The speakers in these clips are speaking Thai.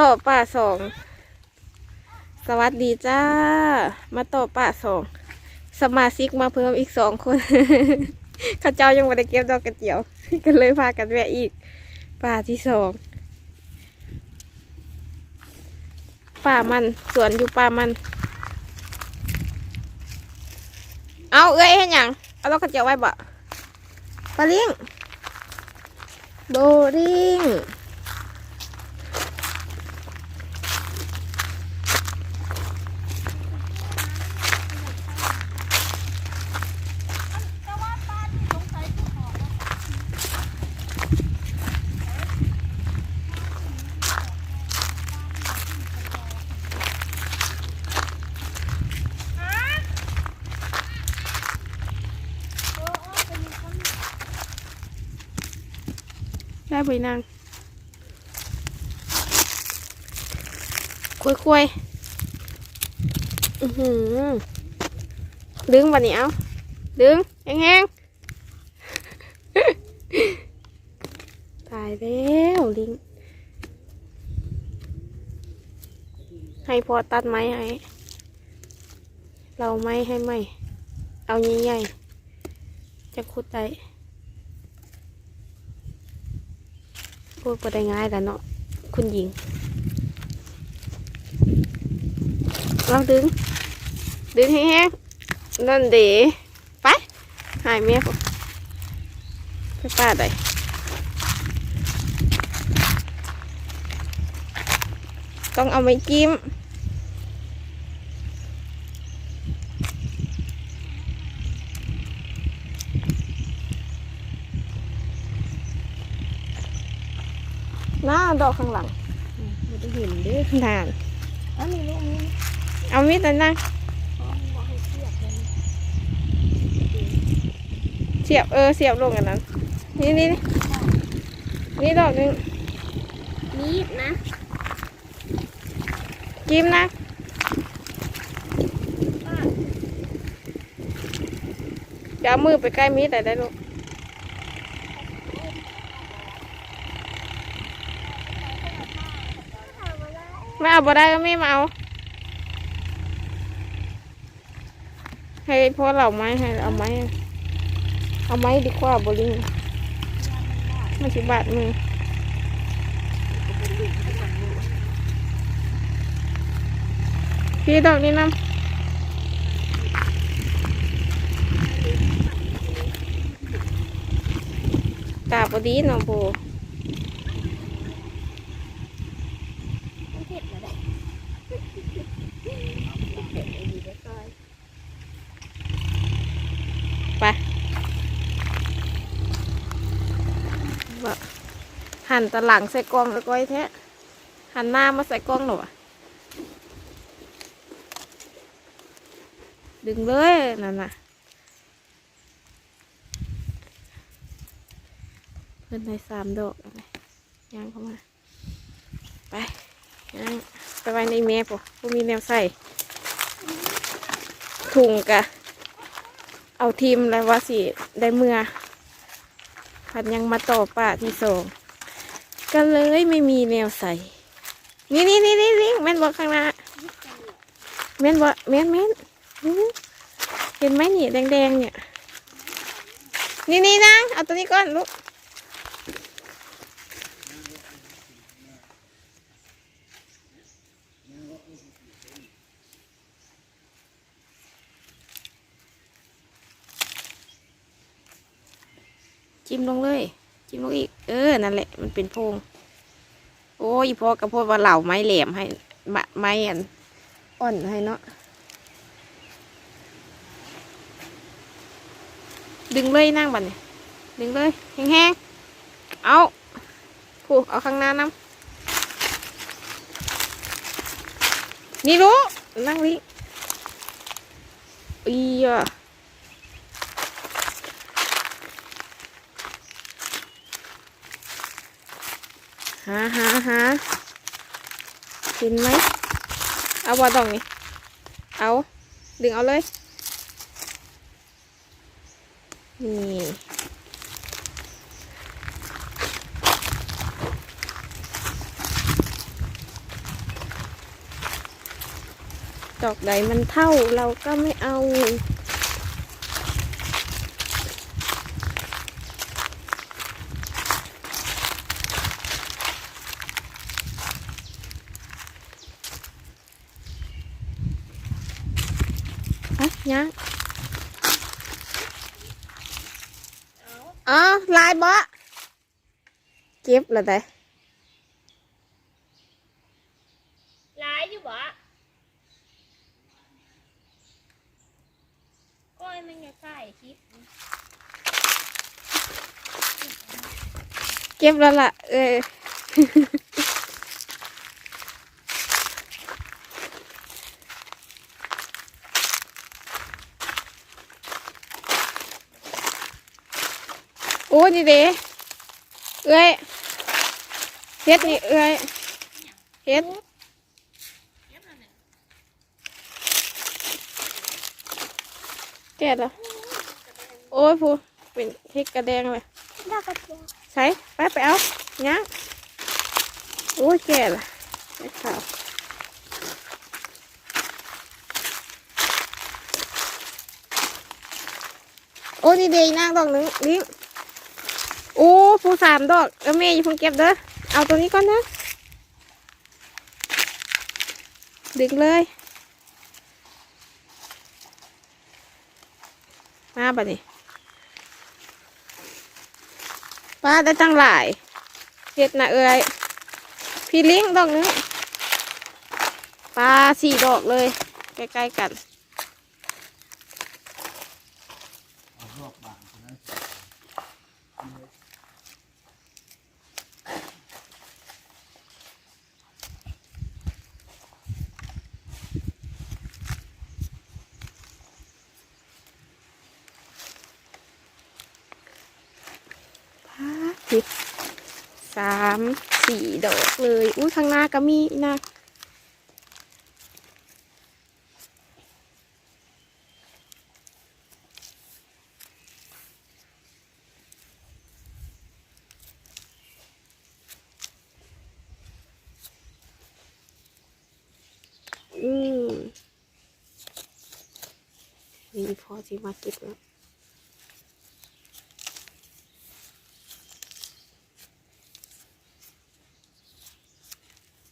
ต่อป่าสอง สวัสดีจ้า มาต่อป่าสอง สมาชิกมาเพิ่มอีกสองคนข้าเจ้ายังไม่ได้เก็บดอกกระเจียว ก็เลยพากันแวะอีก ป่าที่สอง ป่ามันสวนอยู่ป่ามัน เอาเอ้ยเห็นยังเอาดอกกระเจียวไว้บ่ปลาเลี้ยงโบริง ไปนางคุยคุยๆอือหือดึงวันนี้เอาดึงแห้งๆตายแล้วลิง ให้พอตัดไม้ให้ เราไม้ให้ไหมเอาใหญ่ๆจะขุดได้ พูดไปได้ง่ายแล้วเนาะคุณหญิงลองดึง ดึงแห้งๆนั่นเด๋ไป หายเมียผมไปป้าได้ต้องเอาไม้จิ้ม ดอกข้างหลังไม่ได้เห็นเด้อนานอันนี้ลูกนี้เอามีดนั่นนะเขาบอกให้เทียบเลยเสียบเออเสียบลงกันนั้น นี่นี่นี่นี่ดอกหนึงมีดนะจิ้มนะจะเอามือไปใกล้มีดแต่ได้ลูก ไม่เอาบ่ได้ก็ไม่มาเอา ให้พ่อเราไม้ให้เอาไม้เอาไม้ดีกว่าบลิงมันสิบาทมือพี่ดอกนี้น้ำตาบดีน้องโบ ไม่เผ็ดนะได้เผ็ดดีได้ซอย ไปว่า หันตะหลังใส่กล้องแล้วก้อยแท้หันหน้ามาใส่กล้องหรอวะดึงเลยนั่นน่ะเพื่อนได้สามดอกอะไรย่างเข้ามา ไปย่างไปไว้ในแม่ปุ๊บมีแนวใส่ถุงกะ เอาทีมแล้วว่าสิได้เมื่อ พัดยังมาต่อป่าที่สอง ก็เลยไม่มีแนวใส่ นี่นี่นี่นี่ลิงแม่นบอกข้างหน้าแม่นบอกแม่นแม่นเห็นไหมนี่แดงๆเนี่ย นี่นี่นางเอาตัวนี้ก่อนลูกจิ้มลงเลย จิ้มลงอีก เออ นั่นแหละ มันเป็นโพง โอ้ยพ่อกับพวกว่าเหล่าไม้แหลมให้มะไม้อันอ่อนให้เนาะ ดึงเลยนั่งบัดนดึงเลยแห้งๆ เอาผูเอาข้างหน้าน้ำนี่รู้ นั่งวิอีอะ หาหาหาเห็นไหมเอาบอต้องนี้เอาดึงเอาเลยนี่ดอกใดมันเท่าเราก็ไม่เอา ฮะยังอ๋อลายบ่เก็บแล้วได้ร้ อยู่บ่ก้อยมันจะใส่คลิปเก็บแล้วล่ะเออโอ้นี่เด้เอ้ยเฮ็ดนี่เอ้ยเฮ็ดแก่แล้วโอ้ยพูเป็นเฮ็ดกระแดงเลยใส่ไปไปเอายังโอ้ยแก่ละไอ้ขาวโอ้นี่เดยนางดอกนึงลิง โอ้ผู้สามดอกเออแม่อย่าเพิ่งเก็บเด้อเอาตัวนี้ก่อนนะดึงเลย มาบัดนี้ป้าได้ตั้งหลายเห็ดนะเอ้ยพี่ลิงดอกหนึงปลาสี่ดอกเลย ใกล้ๆกัน พาสิบสามสี่ดอกเลย อุ้ย ข้างหน้าก็มีนะอืมนี่พอที่มาเก็บแล้ว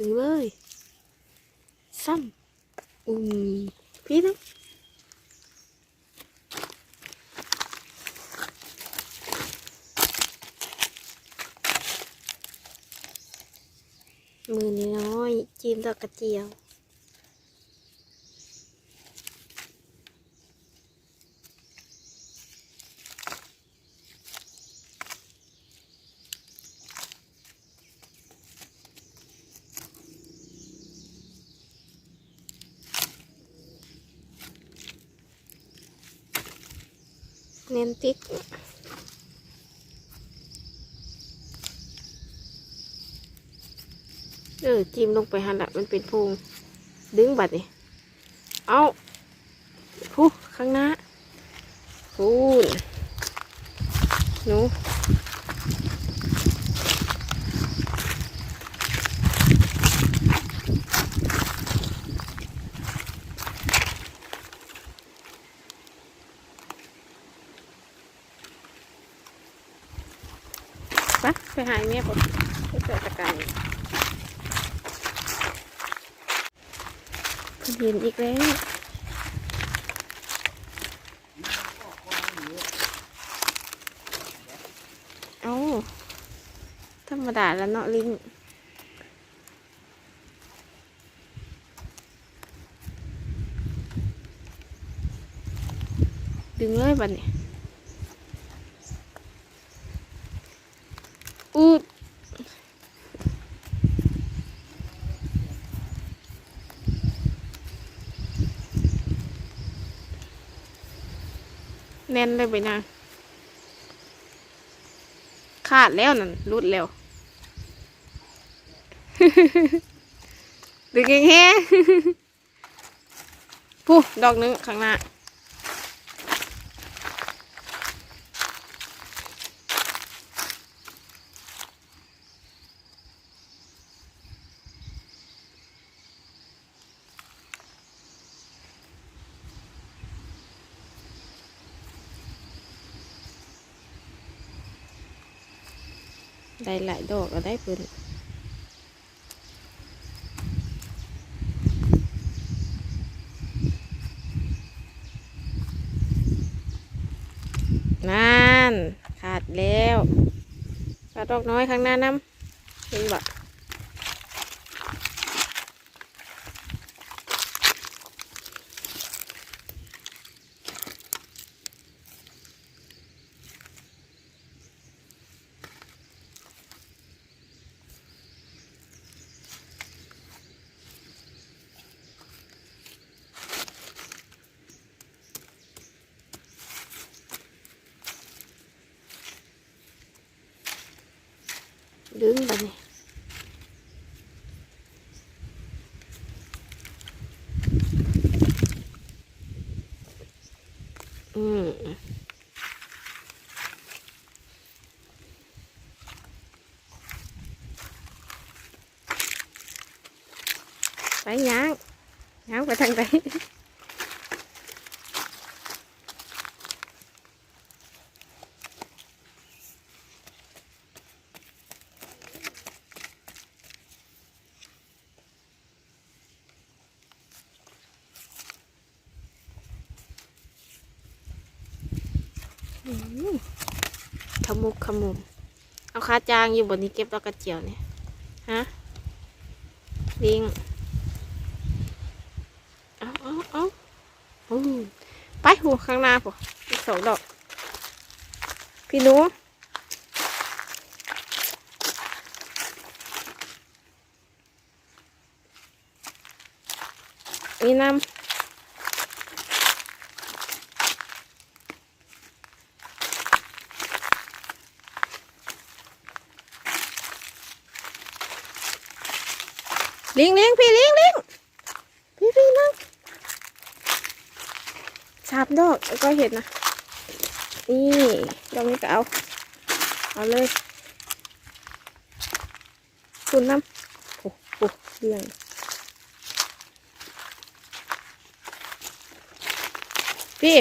ถึงเลยซ้ำอืมพี่นะมือนี้น้อยจิ้มดอ กระเจียวนัน tích นติ๊กเออ จิ้มลงไปหันละมันเป็นพุงดึงบัดนี่เอาพูข้างหน้าพูนหนูไปไปหายเมียผมไปเจอตะการ เห็นอีกแล้วเอาธรรมดาแล้วเนาะลิงดึงเลยบัดนี้อูดแน่น เลยไปนะขาดแล้วนั่นรุดแล้วดึงแห้งๆผู้ดอกนึงข้างหน้า หลายดอกก็ได้เพิ่นนั่นขาดแล้วขาดดอกน้อยข้างหน้าน้ำเห็นบ่ดึงไปนี่อืมไปย่างย่าง ไปทางไหนขมุกขมุม เอาคาจางอยู่บนนี้เก็บดอกกระเจียวเนี่ย ฮะลิง เอาเอาเอาอืม ไปหัวข้างหน้าพออีกสองดอก พี่หนูนี่น้ำลิงลิงพี่ลิงลิงพี่พี่นั่งสามดอกแล้วก็เห็นนะ นี่ดอกนี้ก็เอา เอาเลยคุณน้ำโอ้โหเรื่องพี่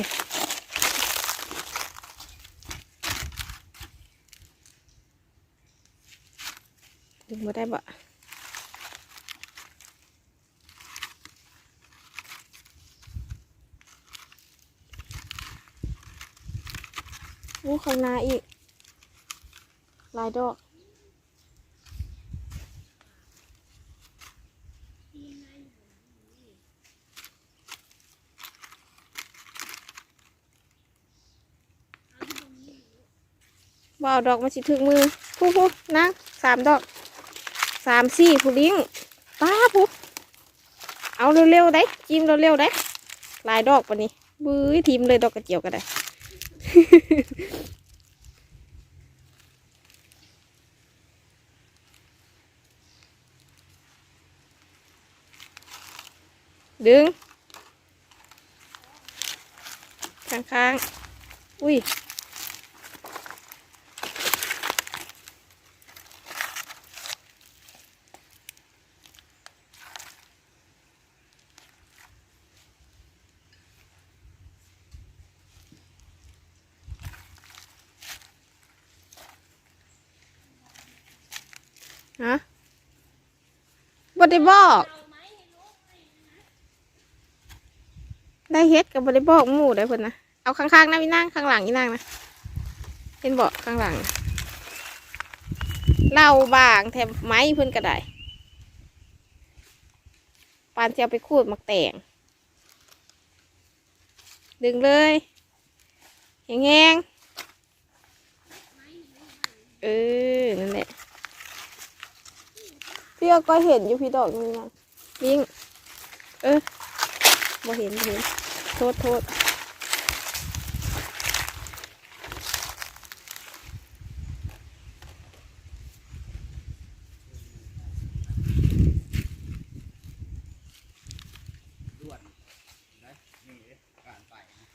ดึงมาได้บ่ ข้างหน้าอีกหลายดอกบ่เอดอกมาสิถึงมือผู้ผู้นั่งสามดอกสามสี่ผู้ลิงป้าผู้เอาเร็วๆได้จิ้มเร็วๆได้ลายดอกปะนี้บื้อทีมเลยดอกกระเจียวก็ได้ ดึงข้างๆอุ้ย ฮะบได้บอก ได้เฮ็ดกับบได้บอกหมู่ได้เพิ่นนะเอาข้างๆนะพี่นางข้างหลังอีนางนะเห็นบอกข้างหลังเล่าบางแถมไม้เพิ่นก็ได้ปานจะเอาไปขูดมักแตงดึงเลยแหงๆเออนั่นแหละพี่ก็เห็นอยู่พี่ดอกนี่นะยิงเออ บ่เห็นบ่เห็น โทษโทษด่วนนะนี่การไปนะ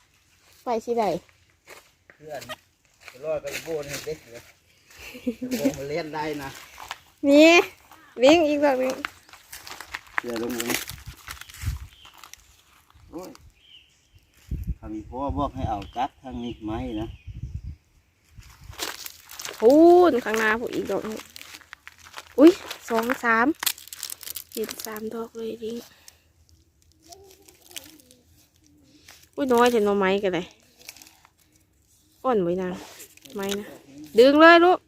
ไปสิใดเพื่อนจะรอดไปโบนให้เด็กเลยโบนมาเล่นได้นะ นี่ลิงอีกดอกหนึงเดี๋ยวลงลงโอ้ย ทางพ่อบอกให้เอาจัดทางนี้ไหมนะพูนข้างหน้าผู้อีกดอกหนึงอุ้ยสองสามเห็นสามดอกเลยดิงอุ้ยน้อยแต่น่อไม้กันเลยอ่อนไว้นางไม้นะดึงเลยลูก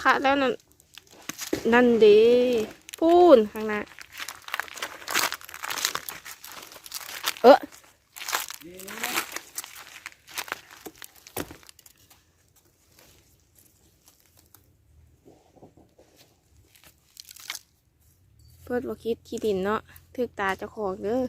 ขาดแล้วนั่นนั่นดีพูนข้างหน้าเออ เพื่อนบ่คิดขี้ดินเนาะถึกตาเจ้าของเด้อ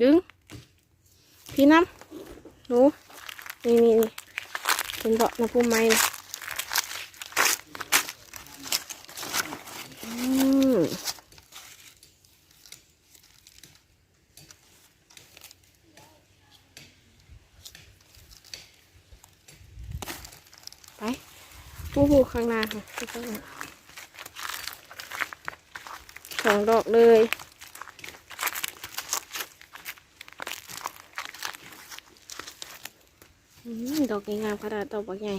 ดึง พี่น้ำหนูนี่นี่นี่เป็นเบาะน้ำพุไม้นะอืม ไปผู้หูข้างหน้าค่ะสองดอกเลยอดอกงามขนาดดอกบักใหญ่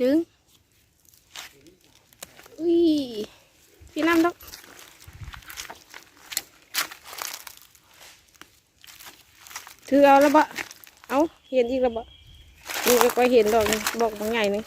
ดึง อุ้ย พี่น้ำดอก ถือเอาแล้วบะเอาเห็นอีกแล้วบะนี่ก็ค่อยเห็นดอกบอกบางใหญ่หนึง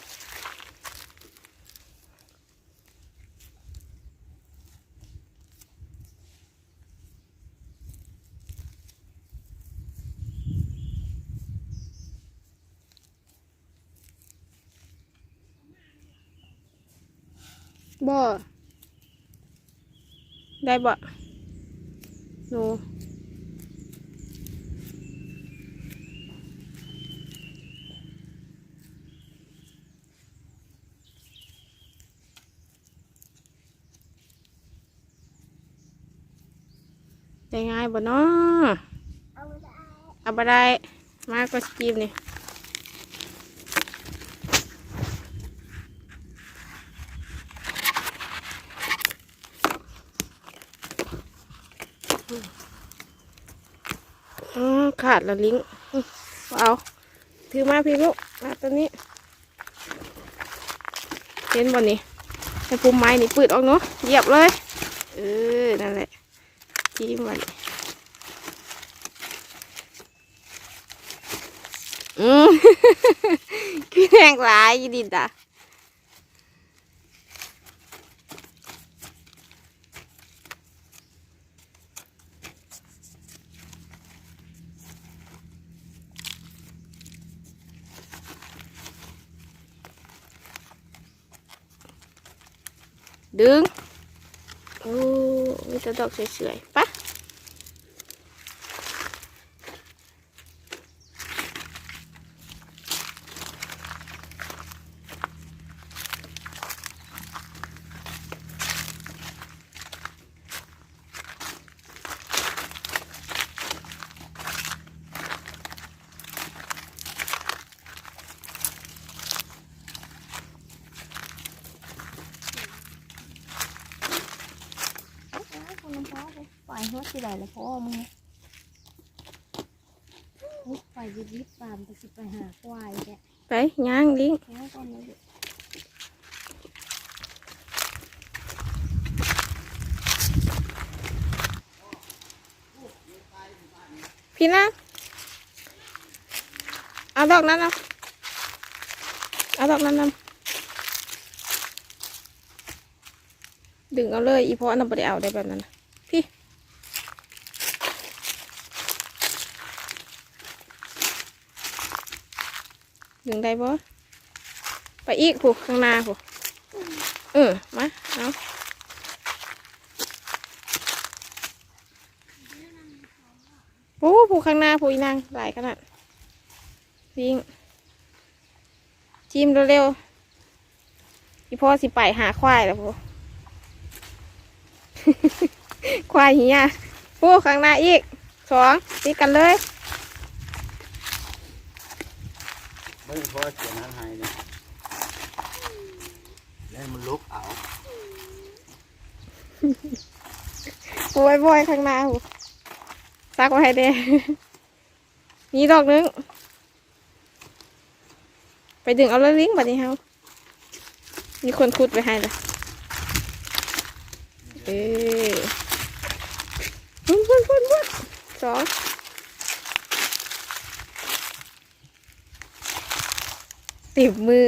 บ่ได้บ่หนู ได้ง่ายบ่เนาะเอาไว้ได้เอาบ่ได้มาก็สกีมนี่ขาดแล้วลิงเอาถือมาพี่ลูกมาตัวนี้เห็นบ่นี่ให้ปุ่มไม้นี่ปืดออกเนาะเหยียบเลย เออ นั่นแหละ จิ้มมันอืมคือแรงหลายอีดิดอะดึง โอ้มีแต่ดอกสวยๆปะปล่อยหัวสิได้แล้วพ่อมึง ไป ยิบยิบตามไปสิไปหาควายแกไปย่างลิงแค่อนนี้พี่นะเอาดอกนั้นเอาเอาดอกนั้นเอาดึงเอาเลยอีพอน่ะบ่ได้เอาได้แบบนั้นนะพี่ ดึง ได้บ่ไปอีกผูกข้างหน้าผูกเออมาเอาปูผูกข้างหน้าผูกอีนางหลายขนาดวิ่งจิ้มเร็วอีพ่อสิไปหาควายแล้วพ่อควายเฮียพูข้างหน้าอีกสองตีกันเลย เบิ่งพอเสียงหันหายเนี่ยแล้วมันลุกเอาโอ้ยบอยข้างหน้าหูซักไว้ให้เด้นี่ดอกนึง ไปดึงเอาแล้วลิงบัดนี้เฮามีคนขุดไปให้เลยเอ้ยพุ่นพุ่นพุ่นพุ่นสอง ติบมือ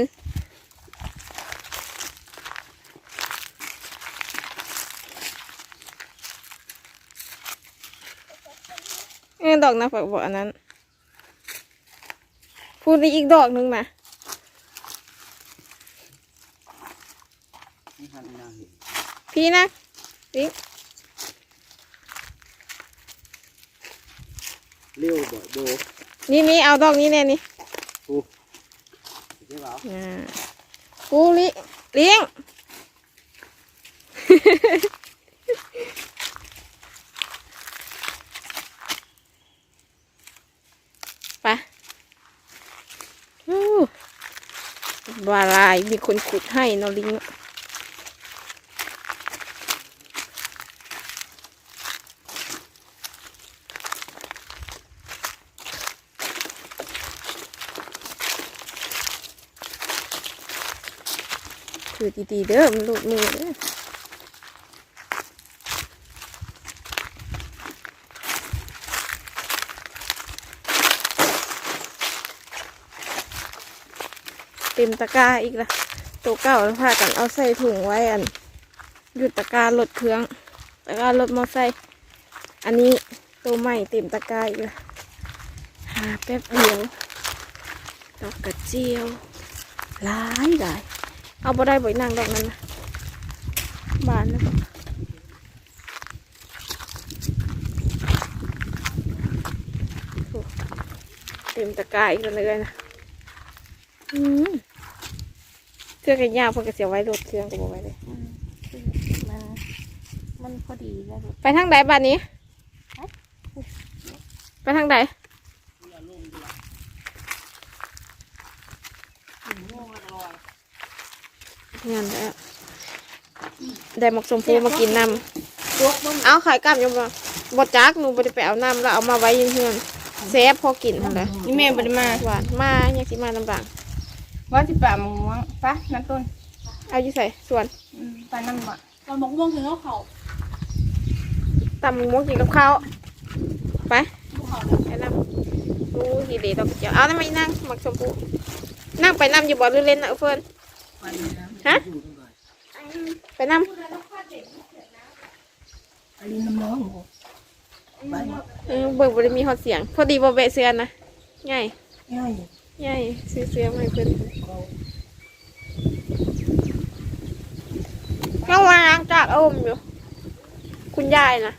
เออดอกนะฝักบัวอันนั้น พูดได้อีกดอกหนึ่งนะนี่หันหน้าเห็นพี่นะลิงเลี้ยวบ่โบนี่นี่เอาดอกนี้แน่นี่ ปูใช่เปล่าอ่ากูลิเลี้ยงปะว่าลายมีคนขุดให้นอลิงเนอะคือ ดีๆเด้อมันหลุดมือเด้อเต็มตะกร้าอีกละตัวเก่าพากันเอาใส่ถุงไว้อันหยุดตะกร้ารถเครื่องตะกร้ารถมอไซค์อันนี้ตัวใหม่เต็มตะกร้าอีกละหาแป๊บเดียวดอกกระเจียวหลายหลาย เอาบ่ได้บ่อยนางดอกนั้นนะบานแล้วก็โอ้เต็มตะกร้าอีกแล้วเลยนะอืมเครื่องกันยาวเพอก็เสียไว้รถเครื่องก็บอกไว้เลยมันมันพอดีแล้วลูกไปทางใดบ้านนี้ ไปทางใดงานแล้ว ได้หมกสมพูมากินน้ำยกมันเอาขายกลับยังบ่บดจักหนูบ่ได้ไปเอาน้ำแล้วเอามาไว้อยังเพื่อนแซ่บพอกินหั่นแหละนี่แม่บ่ได้มาหวานมาอยากสิมาลำบากว่าสิป่ามะม่วงปะน้ำต้นเอาอยู่ใส่ส่วนอืมปลาน้ำบ่ตอนมกม่วงถึงเขาเขาตำหมูกินกับข้าวไปภูเขาไปน้ำดูทีเดีดอกเจียวเอาทำไมนั่งหมักชมพูนั่งไปน้ำอยู่บ่หรือเล่นนะเพื่อนฮะ ไปน้อันนี้น้ำร้อนบ่ำเออเบิกบ่ได้มีฮอดเสียง พอดีบ่เบะเสือนะง่ายย่อยง่ายซื้อเสือมาให้เพื่อนเมื่อวานล้างจากเอาอมอยู่ คุณยายนะ